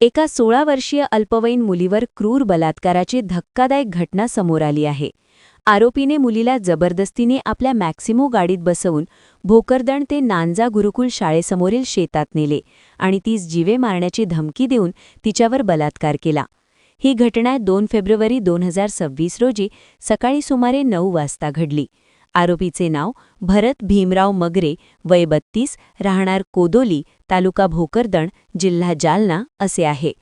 एका सोळा वर्षीय अल्पवयीन मुलीवर क्रूर बलात्काराची धक्कादायक घटना समोर आली आहे. आरोपीने मुलीला जबरदस्तीने आपल्या मॅक्सिमो गाडीत बसवून भोकरदण ते नांजा गुरुकुल शाळेसमोरील शेतात नेले आणि तीस जीवे मारण्याची धमकी देऊन तिच्यावर बलात्कार केला. ही घटना दोन फेब्रुवारी दोन हजार सव्वीस रोजी सकाळी सुमारे नऊ वाजता घडली. आरोपीचे नाव भरत भीमराव मगरे वय बत्तीस राहणार कोदोली तालुका भोकरदण जिल्हा जालना असे आहे.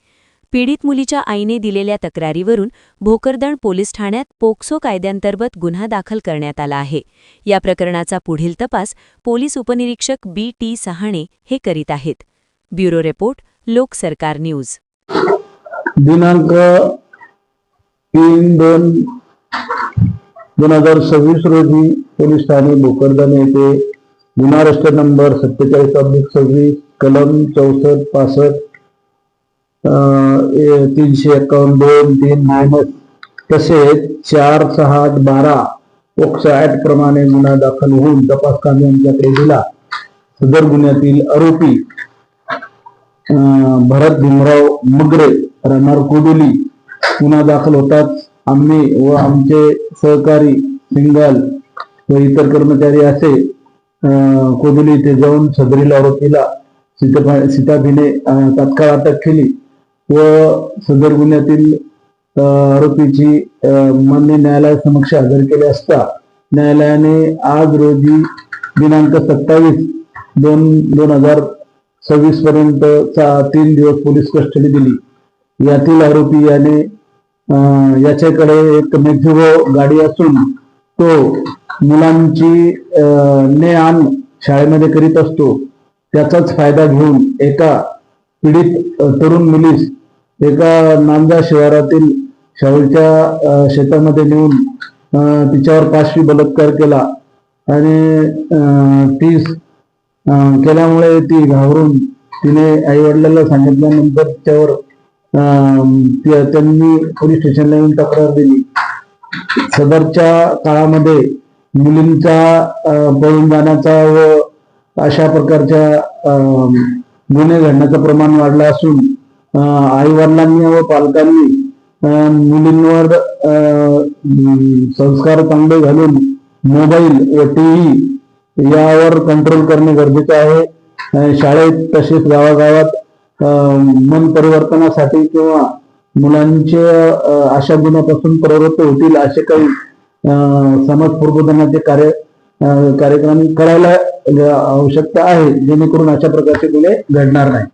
पीडित मुलीच्या आईने दिलेल्या तक्रारीवरून भोकरदण पोलीस ठाण्यात पोक्सो कायद्यांतर्गत गुन्हा दाखल करण्यात आला आहे. या प्रकरणाचा पुढील तपास पोलीस उपनिरीक्षक बी. टी. सहाणे हे करीत आहेत. ब्युरो रिपोर्ट लोक सरकार न्यूज. दिनांक तीन दोन दोन हजार सव्वीस रोजी पोलीस ठाणे भोकरदण येथे गुन्हा नंबर सत्तेचाळीस सव्वीस कलम चौसष्ट पासष्ट अं, तीनशे एकावन्न दोन तीन मायनस तसेच चार सहा आठ बारा पोक्सो ऍक्ट प्रमाणे गुन्हा दाखल होऊन तपास कामी आमच्याकडे दिला सदर गुन्ह्यातील आरोपी अं, भरत भीमराव मगरे राहणार कोडोली गुन्हा दाखल होताच आम्ही व आमचे सहकारी सिंगल व इतर कर्मचारी असे अं, कोडोली येथे जाऊन सदरील आरोपीला सीताफा- सीताफीने तात्काळ अटक केली व सदर गुन्ह्यातील आरोपीची अं, मान्य न्यायालयासमक्ष हजर केले असता न्यायालयाने आज रोजी दिनांक सत्तावीस दोन दोन हजार सव्वीस पर्यंत तीन दिवस पोलीस कस्टडी दिली. यातील आरोपी याने अं, याच्याकडे एक मेक्सिको गाडी असून तो मुलांची अं, ने आण शाळेमध्ये करीत असतो. त्याचाच फायदा घेऊन एका पीडित तरुण मुलीस एका नांदा शहरातील शाहूच्या शेतामध्ये नेऊन तिच्यावर पाशवी बलात्कार केला आणि ती तीस केल्यामुळे ती घाबरून तिने आई वडिलांना सांगितल्यानंतर तिच्यावर अं, त्यांनी पोलीस स्टेशनला येऊन तक्रार दिली. सदरच्या काळामध्ये मुलींचा पळून जाण्याचा व अशा प्रकारच्या गुन्हे घडण्याचं प्रमाण वाढलं असून आई वडिलांनी व पालकांनी मुलींवर संस्कार चांगले घालून मोबाईल व टीव्ही यावर कंट्रोल करणे गरजेचे आहे. शाळेत तसेच गावागावात मन परिवर्तनासाठी किंवा मुलांचे अशा गुणापासून प्रवृत्त होतील असे काही समाज प्रबोधनाचे कार्य कार्यक्रम करायला आवश्यकता आहे जेणेकरून अशा प्रकारचे गुन्हे घडणार नाही